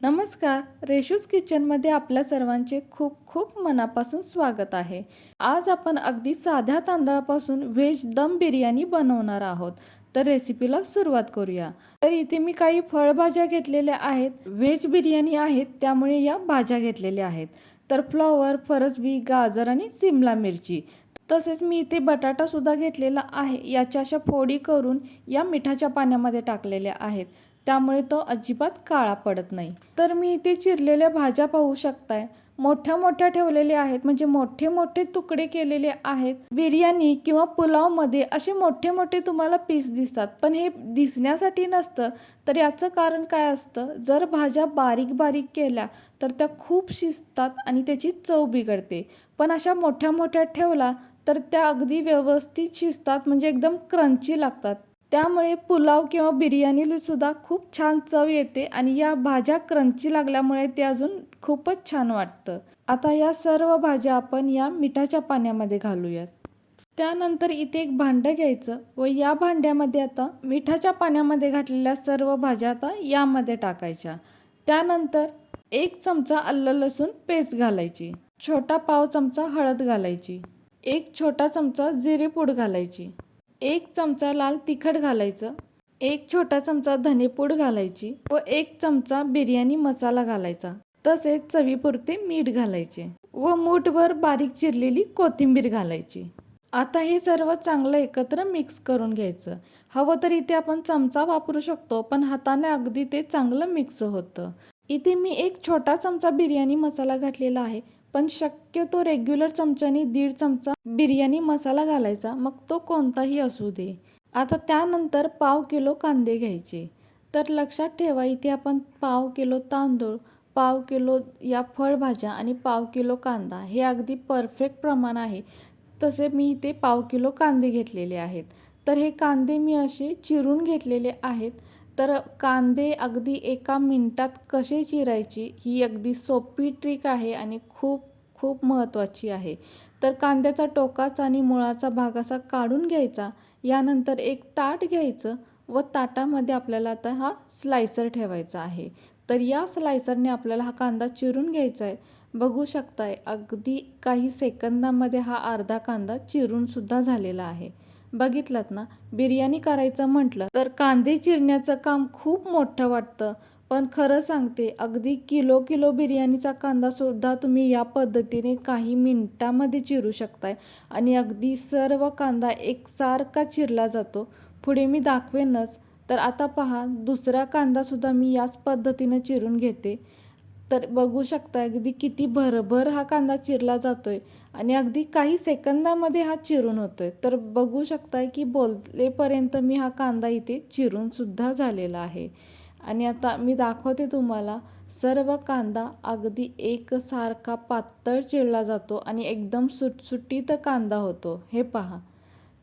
नमस्कार रेशूज किचनमध्ये आपल्या सर्वांचे खूप खूप मनापासून स्वागत आहे. आज आपण अगदी साध्या तांदळापासून व्हेज दम बिर्याणी बनवणार आहोत. तर रेसिपीला सुरुवात करूया. तर इथे मी काही फळभाज्या घेतलेल्या आहेत. व्हेज बिर्याणी आहेत त्यामुळे या भाज्या घेतलेल्या आहेत. तर फ्लॉवर फरसबी गाजर आणि सिमला मिरची. तसेच मी इथे बटाटासुद्धा घेतलेला आहे. याच्या अशा फोडी करून या मिठाच्या पाण्यामध्ये टाकलेल्या आहेत. त्यामुळे तो अजिबात काळा पडत नाही. तर मी इथे चिरलेल्या भाज्या पाहू शकताय. मोठ्या मोठ्या ठेवलेल्या आहेत. म्हणजे मोठे मोठे तुकडे केलेले आहेत. बिर्याणी किंवा पुलावमध्ये असे मोठे मोठे तुम्हाला पीस दिसतात. पण हे दिसण्यासाठी नसतं. तर याचं कारण काय असतं? जर भाज्या बारीक बारीक केल्या तर त्या खूप शिजतात आणि त्याची चव बिघडते. पण अशा मोठ्या मोठ्या ठेवला तर त्या अगदी व्यवस्थित शिजतात. म्हणजे एकदम क्रंची लागतात. त्यामुळे पुलाव किंवा बिर्याणीला सुद्धा खूप छान चव येते आणि या भाज्या क्रंची लागल्यामुळे ते अजून खूपच छान वाटतं. आता या सर्व भाज्या आपण या मिठाच्या पाण्यामध्ये घालूयात. त्यानंतर इथे एक भांडं घ्यायचं व या भांड्यामध्ये आता मिठाच्या पाण्यामध्ये घातलेल्या सर्व भाज्या आता यामध्ये टाकायच्या. त्यानंतर एक चमचा आलं लसूण पेस्ट घालायची. छोटा पाव चमचा हळद घालायची. एक छोटा चमचा जिरे पूड घालायची. एक चमचा लाल तिखट घालायचं एक छोटा चमचा धनेपूड घालायची व एक चमचा बिर्याणी मसाला घालायचा. तसेच चवीपुरते मीठ घालायचे व मूठभर बारीक चिरलेली कोथिंबीर घालायची. आता हे सर्व चांगलं एकत्र मिक्स करून घ्यायचं. हवं तर इथे आपण चमचा वापरू शकतो पण हाताने अगदी ते चांगलं मिक्स होतं. इथे मी एक छोटा चमचा बिर्याणी मसाला घातलेला आहे. पण शक्यतो रेग्युलर चमच्याने दीड चमचा बिर्याणी मसाला घालायचा मग तो कोणताही असू दे. आता त्यानंतर पाव किलो कांदे घ्यायचे. तर लक्षात ठेवा इथे आपण पाव किलो तांदूळ पाव किलो या फळभाज्या आणि पाव किलो कांदा हे अगदी परफेक्ट प्रमाण आहे. तसे मी इथे पाव किलो कांदे घेतलेले आहेत. तर हे कांदे मी असे चिरून घेतलेले आहेत. तर कांदे अगदी एका मिनटात कसे चिरायची ही अगदी सोपी ट्रिक आहे आणि खूप खूप महत्त्वाची आहे. तर कांद्याचा टोकाचा आणि मुळाचा भाग असा काढून घ्यायचा यानंतर एक ताट घ्यायचं व ताटामध्ये आपल्याला आता हा स्लायसर ठेवायचा आहे. तर या स्लायसरने आपल्याला हा कांदा चिरून घ्यायचा आहे. बघू शकताय अगदी काही सेकंदामध्ये हा अर्धा कांदा चिरूनसुद्धा झालेला आहे. बघितलात ना? बिर्याणी करायचं म्हटलं तर कांदे चिरण्याचं काम खूप मोठं वाटतं. पण खरं सांगते अगदी किलो किलो बिर्याणीचा कांदासुद्धा तुम्ही या पद्धतीने काही मिनटामध्ये चिरू शकताय. आणि अगदी सर्व कांदा एकसारखा चिरला जातो. पुढे मी दाखवेनच. तर आता पहा दुसरा कांदासुद्धा मी याच पद्धतीनं चिरून घेते. तर बघू शकता अगदी किती भरभर हा कांदा चिरला जातोय आणि अगदी काही सेकंदामध्ये हा चिरून होतोय. तर बघू शकताय की बोललेपर्यंत मी हा कांदा इथे चिरून सुद्धा झालेला आहे. आणि आता मी दाखवते तुम्हाला सर्व कांदा अगदी एकसारखा पातळ चिरला जातो आणि एकदम सुटसुटीत कांदा होतो. हे पहा.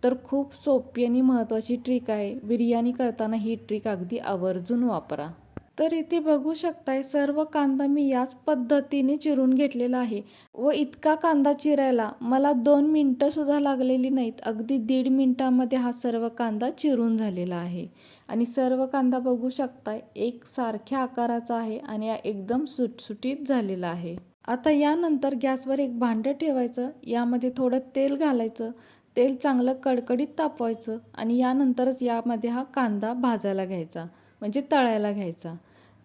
तर खूप सोपी आणि महत्त्वाची ट्रिक आहे. बिर्याणी करताना ही ट्रिक अगदी आवर्जून वापरा. तर इथे बघू शकताय सर्व कांदा मी याच पद्धतीने चिरून घेतलेला आहे. व इतका कांदा चिरायला मला दोन मिनटंसुद्धा लागलेली नाहीत. अगदी दीड मिनटामध्ये हा सर्व कांदा चिरून झालेला आहे. आणि सर्व कांदा बघू शकताय एक सारख्या आकाराचा आहे आणि एकदम सुटसुटीत झालेला आहे. आता यानंतर गॅसवर एक भांडं ठेवायचं यामध्ये थोडं तेल घालायचं तेल चांगलं कडकडीत तापवायचं आणि यानंतरच यामध्ये हा कांदा भाजायला घ्यायचा म्हणजे तळायला घ्यायचा.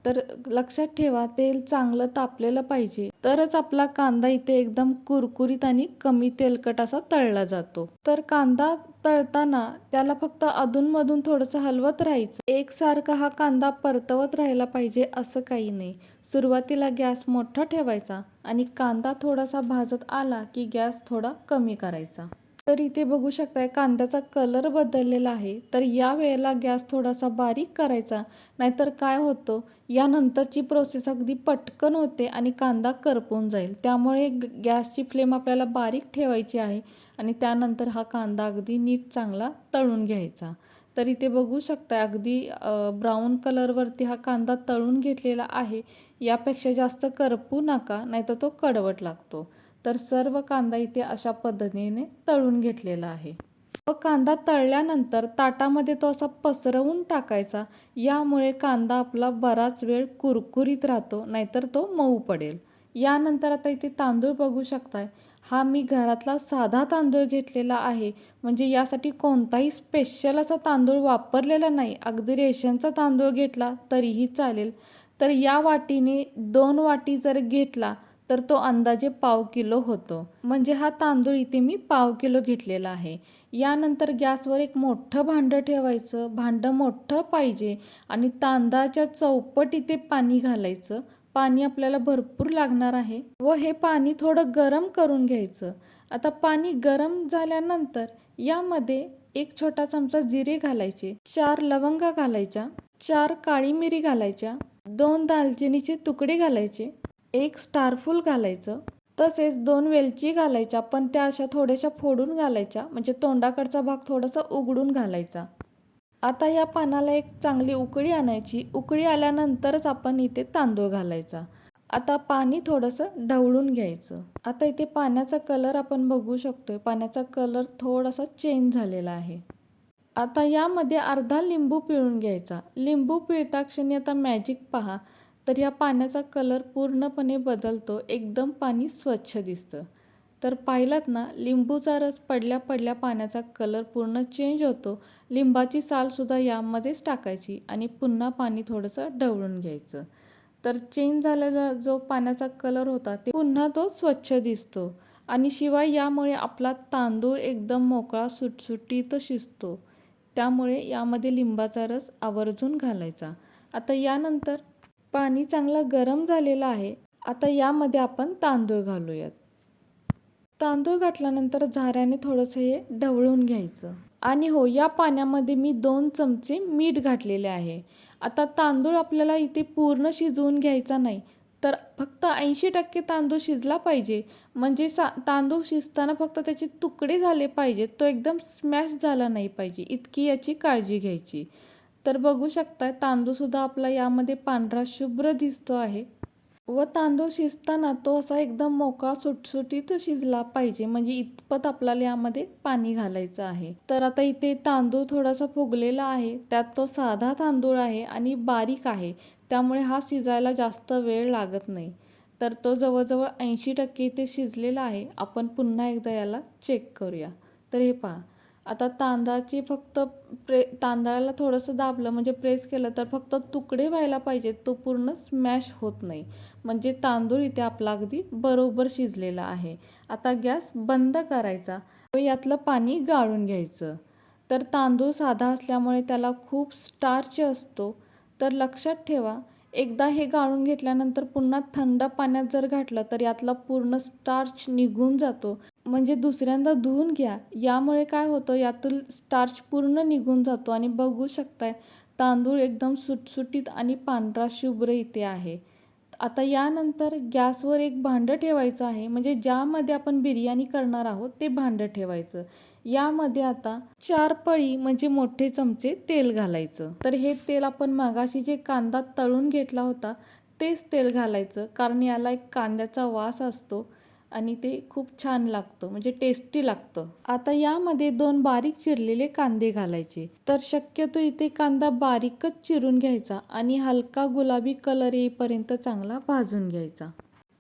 तर लक्षात ठेवा तेल चांगलं तापलेलं पाहिजे. तरच आपला कांदा इथे एकदम कुरकुरीत आणि कमी तेलकट असा तळला जातो. तर कांदा तळताना त्याला फक्त अधूनमधून थोडंसं हलवत राहायचं. एकसारखा हा कांदा परतवत राहायला पाहिजे असं काही नाही. सुरुवातीला गॅस मोठा ठेवायचा आणि कांदा थोडासा भाजत आला की गॅस थोडा कमी करायचा. तर इथे बघू शकताय कांद्याचा कलर बदललेला आहे. तर या वेळेला गॅस थोडासा बारीक करायचा नाहीतर काय होतं यानंतरची प्रोसेस अगदी पटकन होते आणि कांदा करपून जाईल. त्यामुळे गॅसची फ्लेम आपल्याला बारीक ठेवायची आहे आणि त्यानंतर हा कांदा अगदी नीट चांगला तळून घ्यायचा. तर इथे बघू शकता अगदी ब्राऊन कलरवरती हा कांदा तळून घेतलेला आहे. यापेक्षा जास्त करपू नका नाहीतर तो कडवट लागतो. तर सर्व कांदा इथे अशा पद्धतीने तळून घेतलेला आहे. व कांदा तळल्यानंतर ताटामध्ये तो असा पसरवून टाकायचा. यामुळे कांदा आपला बराच वेळ कुरकुरीत राहतो नाहीतर तो मऊ पडेल. यानंतर आता इथे तांदूळ बघू शकताय. हा मी घरातला साधा तांदूळ घेतलेला आहे. म्हणजे यासाठी कोणताही स्पेशल असा तांदूळ वापरलेला नाही. अगदी रेशनचा तांदूळ घेतला तरीही चालेल. तर या वाटीने दोन वाटी जर घेतला तर तो अंदाजे पाव किलो होतो. म्हणजे हा तांदूळ इथे मी पाव किलो घेतलेला आहे. यानंतर गॅसवर एक मोठं भांडं ठेवायचं. भांडं मोठं पाहिजे आणि तांदळाच्या चौपट इथे पाणी घालायचं. पाणी आपल्याला भरपूर लागणार आहे व हे पाणी थोडं गरम करून घ्यायचं. आता पाणी गरम झाल्यानंतर यामध्ये एक छोटा चमचा जिरे घालायचे चार लवंगा घालायच्या चार काळी मिरी घालायच्या दोन दालचिनीचे तुकडे घालायचे एक स्टारफूल घालायचं तसेच दोन वेलची घालायच्या पण त्या अशा थोड्याशा फोडून घालायच्या म्हणजे तोंडाकडचा भाग थोडासा उघडून घालायचा. आता या पानाला एक चांगली उकळी आणायची. उकळी आल्यानंतरच आपण इथे तांदूळ घालायचा. आता पाणी थोडंसं ढवळून घ्यायचं. आता इथे पाण्याचा कलर आपण बघू शकतोय. पाण्याचा कलर थोडासा चेंज झालेला आहे. आता यामध्ये अर्धा लिंबू पिळून घ्यायचा. लिंबू पिळता क्षणी आता मॅजिक पहा. तर या पाण्याचा कलर पूर्णपणे बदलतो. एकदम पाणी स्वच्छ दिसतं. तर पाहिलात ना लिंबूचा रस पडल्या पडल्या पाण्याचा कलर पूर्ण चेंज होतो. लिंबाची सालसुद्धा यामध्येच टाकायची आणि पुन्हा पाणी थोडंसं ढवळून घ्यायचं. तर चेंज झालेला जो पाण्याचा कलर होता ते पुन्हा तो स्वच्छ दिसतो. आणि शिवाय यामुळे आपला तांदूळ एकदम मोकळा सुटसुटीत शिजतो. त्यामुळे यामध्ये लिंबाचा रस आवर्जून घालायचा. आता यानंतर पाणी चांगलं गरम झालेलं आहे. आता यामध्ये आपण तांदूळ घालूयात. तांदूळ घातल्यानंतर झाऱ्याने थोडंसं हे ढवळून घ्यायचं. आणि हो या पाण्यामध्ये मी दोन चमचे मीठ घातलेले आहे. आता तांदूळ आपल्याला इथे पूर्ण शिजवून घ्यायचा नाही तर फक्त ऐंशी टक्के तांदूळ शिजला पाहिजे. म्हणजे सा तांदूळ शिजताना फक्त त्याचे तुकडे झाले पाहिजेत तो एकदम स्मॅश झाला नाही पाहिजे इतकी याची काळजी घ्यायची. तर बघू शकता तांदूळसुद्धा आपला यामध्ये पांढरा शुभ्र दिसतो आहे. व तांदूळ शिजताना तो असा एकदम मोकळा सुटसुटीत शिजला पाहिजे. म्हणजे इतपत आपल्याला यामध्ये पाणी घालायचं आहे. तर आता इथे तांदूळ थोडासा फुगलेला आहे. त्यात तो साधा तांदूळ आहे आणि बारीक आहे. त्यामुळे हा शिजायला जास्त वेळ लागत नाही. तर तो जवळजवळ ऐंशी टक्के इथे शिजलेला आहे. आपण पुन्हा एकदा याला चेक करूया. तर हे पहा. आता तांदळाची फक्त प्रे तांदळाला थोडंसं दाबलं म्हणजे प्रेस केलं तर फक्त तुकडे व्हायला पाहिजेत तो पूर्ण स्मॅश होत नाही. म्हणजे तांदूळ इथे आपला अगदी बरोबर शिजलेला आहे. आता गॅस बंद करायचा. व यातलं पाणी गाळून घ्यायचं. तर तांदूळ साधा असल्यामुळे त्याला खूप स्टार्च असतो. तर लक्षात ठेवा एकदा हे गाळून घेतल्यानंतर पुन्हा थंड पाण्यात जर घातलं तर यातला पूर्ण स्टार्च निघून जातो. म्हणजे दुसऱ्यांदा धुवून घ्या. यामुळे काय होतं? यातील स्टार्च पूर्ण निघून जातो आणि बघू शकताय तांदूळ एकदम सुटसुटीत आणि पांढरा शुभ्र इथे आहे. आता यानंतर गॅसवर एक भांडं ठेवायचं आहे. म्हणजे ज्यामध्ये आपण बिर्याणी करणार आहोत ते भांडं ठेवायचं. यामध्ये आता चार पळी म्हणजे मोठे चमचे तेल घालायचं. तर हे तेल आपण मागाशी जे कांदा तळून घेतला होता तेच तेल घालायचं. कारण याला एक कांद्याचा वास असतो आणि ते खूप छान लागतं म्हणजे टेस्टी लागतं. आता यामध्ये दोन बारीक चिरलेले कांदे घालायचे. तर शक्यतो इथे कांदा बारीकच चिरून घ्यायचा आणि हलका गुलाबी कलर येईपर्यंत चांगला भाजून घ्यायचा.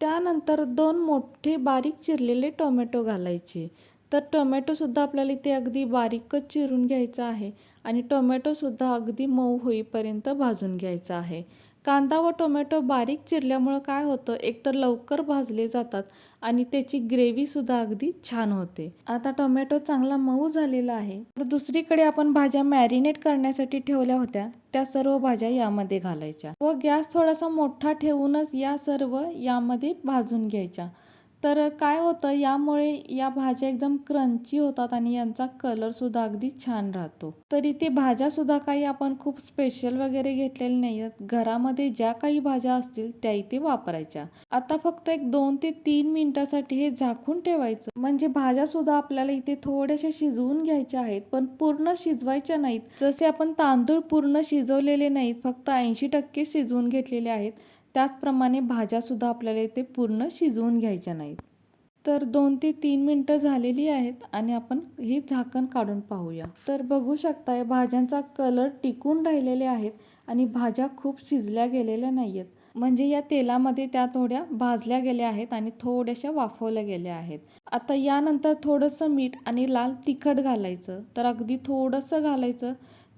त्यानंतर दोन मोठे बारीक चिरलेले टोमॅटो घालायचे. तर टोमॅटोसुद्धा आपल्याला इथे अगदी बारीकच चिरून घ्यायचा आहे आणि टोमॅटोसुद्धा अगदी मऊ होईपर्यंत भाजून घ्यायचा आहे. कांदा व टोमॅटो बारीक चिरल्यामुळं काय होतं? एकतर लवकर भाजले जातात आणि त्याची ग्रेव्हीसुद्धा अगदी छान होते. आता टोमॅटो चांगला मऊ झालेला आहे. तर दुसरीकडे आपण भाज्या मॅरिनेट करण्यासाठी ठेवल्या होत्या. त्या सर्व भाज्या यामध्ये घालायच्या व गॅस थोडासा मोठा ठेवूनच या सर्व यामध्ये भाजून घ्यायच्या. तर काय होतं यामुळे या भाज्या एकदम क्रंची होतात आणि यांचा कलरसुद्धा अगदी छान राहतो. तर इथे भाज्यासुद्धा काही आपण खूप स्पेशल वगैरे घेतलेल्या नाही आहेत घरामध्ये ज्या काही भाज्या असतील त्या इथे वापरायच्या. आता फक्त एक दोन ते तीन मिनिटासाठी हे झाकून ठेवायचं. म्हणजे भाज्यासुद्धा आपल्याला इथे थोड्याशा शिजवून घ्यायच्या आहेत पण पूर्ण शिजवायच्या नाहीत. जसे आपण तांदूळ पूर्ण शिजवलेले नाहीत फक्त ऐंशी टक्के शिजवून घेतलेले आहेत त्याचप्रमाणे भाज्यासुद्धा आपल्याला इथे पूर्ण शिजवून घ्यायच्या नाहीत. तर दोन ते तीन मिनटं झालेली आहेत आणि आपण ही झाकण काढून पाहूया. तर बघू शकताय भाज्यांचा कलर टिकून राहिलेले आहेत आणि भाज्या खूप शिजल्या गेलेल्या नाही आहेत म्हणजे या तेलामध्ये त्या थोड्या भाजल्या गेल्या आहेत आणि थोड्याशा वाफवल्या गेल्या आहेत. आता यानंतर थोडंसं मीठ आणि लाल तिखट घालायचं. तर अगदी थोडंसं घालायचं.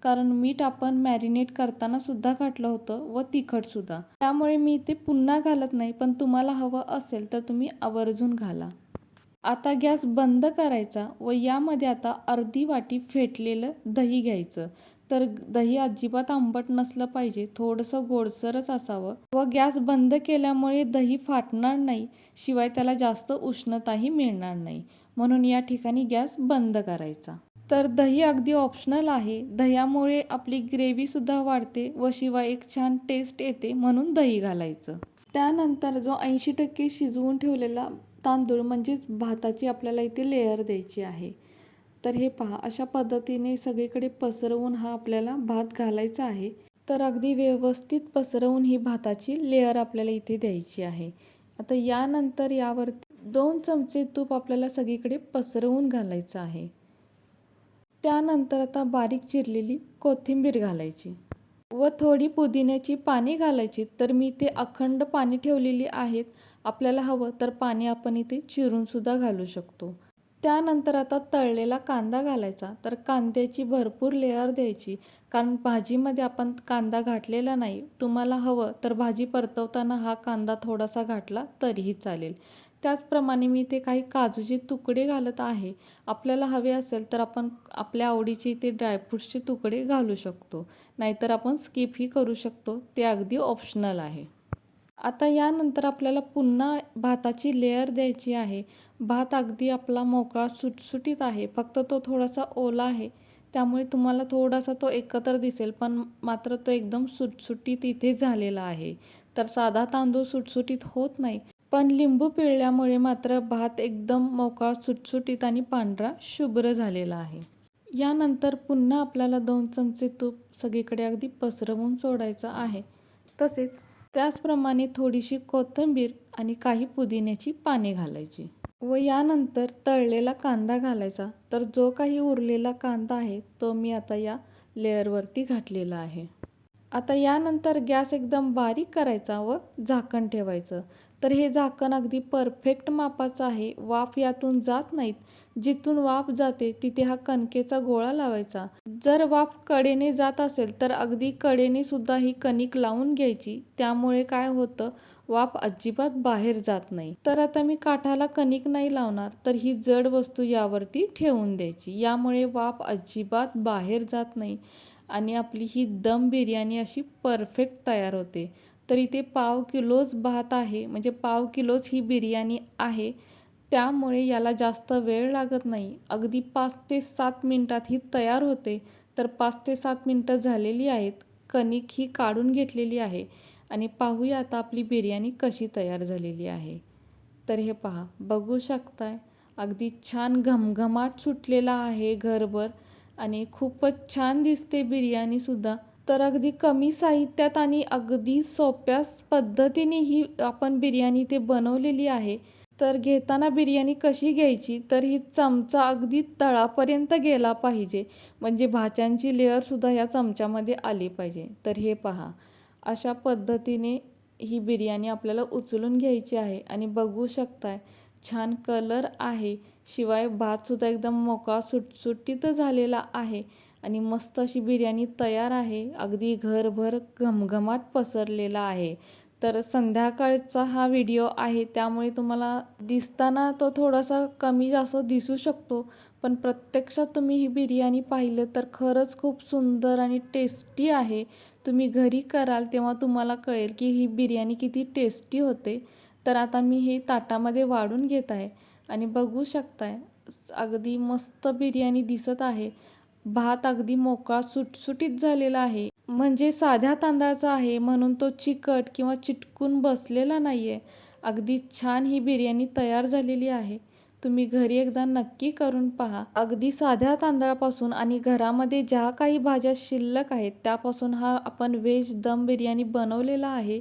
कारण मीठ आपण मॅरिनेट करताना सुद्धा घातलं होतं व तिखट सुद्धा. त्यामुळे मी ते पुन्हा घालत नाही पण तुम्हाला हवं असेल तर तुम्ही आवर्जून घाला. आता गॅस बंद करायचा व यामध्ये आता अर्धी वाटी फेटलेलं दही घ्यायचं. तर दही अजिबात आंबट नसलं पाहिजे थोडंसं गोडसरच असावं. व गॅस बंद केल्यामुळे दही फाटणार नाही शिवाय त्याला जास्त उष्णताही मिळणार नाही. म्हणून या ठिकाणी गॅस बंद करायचा. तर दही अगदी ऑप्शनल आहे. दह्यामुळे आपली ग्रेव्हीसुद्धा वाढते व शिवाय एक छान टेस्ट येते म्हणून दही घालायचं. त्यानंतर जो ऐंशी टक्के शिजवून ठेवलेला तांदूळ म्हणजेच भाताची आपल्याला इथे लेअर द्यायची आहे. तर हे पहा अशा पद्धतीने सगळीकडे पसरवून हा आपल्याला भात घालायचा आहे. तर अगदी व्यवस्थित पसरवून ही भाताची लेअर आपल्याला इथे द्यायची आहे. आता यानंतर यावर दोन चमचे तूप आपल्याला सगळीकडे पसरवून घालायचं आहे. त्यानंतर आता बारीक चिरलेली कोथिंबीर घालायची व थोडी पुदिन्याची पाणी घालायची. तर मी ते अखंड पाणी ठेवलेली आहेत. आपल्याला हवं तर पाणी आपण इथे चिरूनसुद्धा घालू शकतो. त्यानंतर आता तळलेला कांदा घालायचा. तर कांद्याची भरपूर लेअर द्यायची. कारण भाजीमध्ये आपण कांदा घातलेला नाही. तुम्हाला हवं तर भाजी परतवताना हा कांदा थोडासा घातला तरीही चालेल. त्याचप्रमाणे मी ते काही काजूचे तुकडे घालत आहे. आपल्याला हवे असेल तर आपण आपल्या आवडीचे इथे ड्रायफ्रूट्सचे तुकडे घालू शकतो. नाहीतर आपण स्किपही करू शकतो. ते अगदी ऑप्शनल आहे. आता यानंतर आपल्याला पुन्हा भाताची लेअर द्यायची आहे. भात अगदी आपला मोकळा सुटसुटीत आहे. फक्त तो थोडासा ओला आहे. त्यामुळे तुम्हाला थोडासा तो एकत्र दिसेल पण मात्र तो एकदम सुटसुटीत इथे झालेला आहे. तर साधा तांदूळ सुटसुटीत होत नाही. पण लिंबू पिळल्यामुळे मात्र भात एकदम मोकळा सुटसुटीत आणि पांढरा शुभ्र झालेला आहे. यानंतर पुन्हा आपल्याला दोन चमचे तूप सगळीकडे अगदी पसरवून सोडायचं आहे. तसेच त्याचप्रमाणे थोडीशी कोथिंबीर आणि काही पुदिन्याची पाने घालायची. व यानंतर तळलेला कांदा घालायचा. तर जो काही उरलेला कांदा आहे तो मी आता या लेअरवरती घातलेला आहे. आता यानंतर गॅस एकदम बारीक करायचा व झाकण ठेवायचं. तर हे झाकण अगदी परफेक्ट मापाचं आहे. वाफ यातून जात नाहीत. जिथून वाफ जाते तिथे हा कणकेचा गोळा लावायचा. जर वाफ कडेने जात असेल तर अगदी कडेने सुद्धा ही कणिक लावून घ्यायची. त्यामुळे काय होतं वाफ अजिबात बाहेर जात नाही. तर आता मी काठाला कणिक नाही लावणार तर ही जड वस्तू यावरती ठेवून द्यायची. यामुळे वाफ अजिबात बाहेर जात नाही. आणि आपली ही दम बिर्याणी अशी परफेक्ट तयार होते. तर इथे पाव किलोच भात आहे म्हणजे पाव किलोच ही बिर्याणी आहे. त्यामुळे याला जास्त वेळ लागत नाही. अगदी पाच ते सात मिनटात ही तयार होते. तर पाच ते सात मिनटं झालेली आहेत. कणिक ही काढून घेतलेली आहे. आणि पाहूया आता आपली बिर्याणी कशी तयार झालेली आहे. तर हे पहा बघू शकताय. अगदी छान घमघमाट सुटलेला आहे घरभर. आणि खूपच छान दिसते बिर्याणीसुद्धा तर अगदी कमी साहित्यात आणि अगदी सोप्या पद्धतीने ही आपण बिर्याणी ते बनवलेली आहे. तर घेताना बिर्याणी कशी घ्यायची? तर ही चमचा अगदी तळापर्यंत गेला पाहिजे. म्हणजे भाज्यांची लेअरसुद्धा या चमच्यामध्ये आली पाहिजे. तर हे पहा. अशा पद्धतीने ही बिर्याणी आपल्याला उचलून घ्यायची आहे. आणि बघू शकताय छान कलर आहे. शिवाय भातसुद्धा एकदम मोकळा सुटसुटीत झालेला आहे. आणि मस्त अशी बिर्याणी तयार आहे. अगदी घरभर घमघमाट पसरलेला आहे. तर संध्याकाळचा हा व्हिडिओ आहे. त्यामुळे तुम्हाला दिसताना तो थोडासा कमी जास्त दिसू शकतो. पण प्रत्यक्षात तुम्ही ही बिर्याणी पाहिलं तर खरंच खूप सुंदर आणि टेस्टी आहे. तुम्ही घरी कराल तेव्हा तुम्हाला कळेल की ही बिर्याणी किती टेस्टी होते. तर आता मी हे ताटामध्ये वाढून घेत आहे आणि बघू शकताय अगदी मस्त बिर्याणी दिसत आहे. भात अगदी मोकळा सुटसुटीत झालेला आहे. म्हणजे साध्या तांदळाचा आहे म्हणून तो चिकट किंवा चिटकून बसलेला नाही आहे अगदी छान ही बिर्याणी तयार झालेली आहे. तुम्ही घरी एकदा नक्की करून पहा. अगदी साध्या तांदळापासून आणि घरामध्ये ज्या काही भाज्या शिल्लक आहेत त्यापासून हा आपण व्हेज दम बिर्याणी बनवलेला आहे.